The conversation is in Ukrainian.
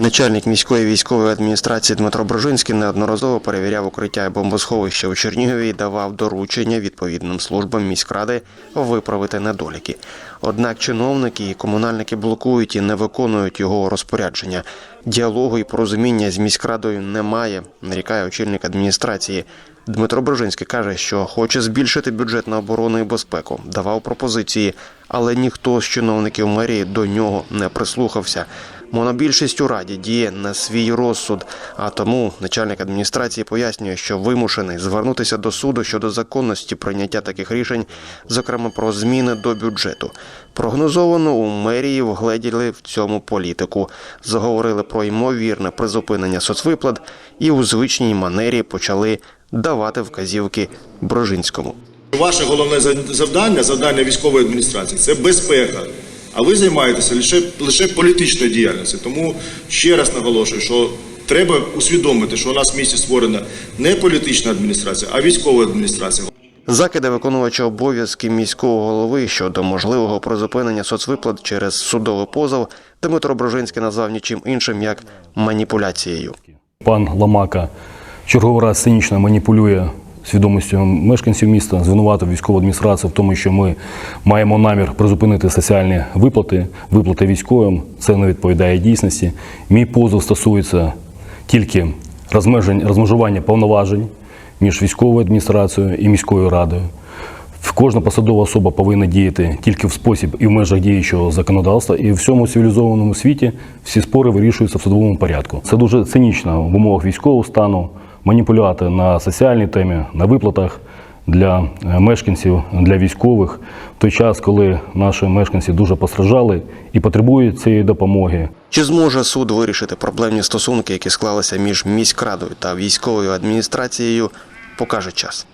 Начальник міської військової адміністрації Дмитро Брожинський неодноразово перевіряв укриття бомбосховища у Чернігові і давав доручення відповідним службам міськради виправити недоліки. Однак чиновники і комунальники блокують і не виконують його розпорядження. Діалогу і порозуміння з міськрадою немає, нарікає очільник адміністрації. Дмитро Брожинський каже, що хоче збільшити бюджет на оборону і безпеку, давав пропозиції, але ніхто з чиновників мерії до нього не прислухався. Монобільшість у раді діє на свій розсуд, а тому начальник адміністрації пояснює, що вимушений звернутися до суду щодо законності прийняття таких рішень, зокрема про зміни до бюджету. Прогнозовано у мерії вгледіли в цьому політику, заговорили про ймовірне призупинення соцвиплат і у звичній манері почали давати вказівки Брожинському. Ваше головне за- завдання, завдання військової адміністрації це безпека. А ви займаєтеся лише, лише політичною діяльністю. Тому ще раз наголошую, що треба усвідомити, що у нас в місті створена не політична адміністрація, а військова адміністрація. Закиди виконувача обов'язки міського голови щодо можливого призупинення соцвиплат через судовий позов Дмитро Брожинський назвав нічим іншим як маніпуляцією. Пан Ламака черговий раз цинічно маніпулює свідомістю мешканців міста, звинуватив військову адміністрацію в тому, що ми маємо намір призупинити соціальні виплати, виплати військовим. Це не відповідає дійсності. Мій позов стосується тільки розмежень- розмежування повноважень між військовою адміністрацією і міською радою. Кожна посадова особа повинна діяти тільки в спосіб і в межах діючого законодавства, і в всьому цивілізованому світі всі спори вирішуються в судовому порядку. Це дуже цинічно в умовах військового стану маніпулювати на соціальній темі, на виплатах для е, мешканців, для військових в той час, коли наші мешканці дуже постраждали і потребують цієї допомоги. Чи зможе суд вирішити проблемні стосунки, які склалися між міськрадою та військовою адміністрацією, покаже час.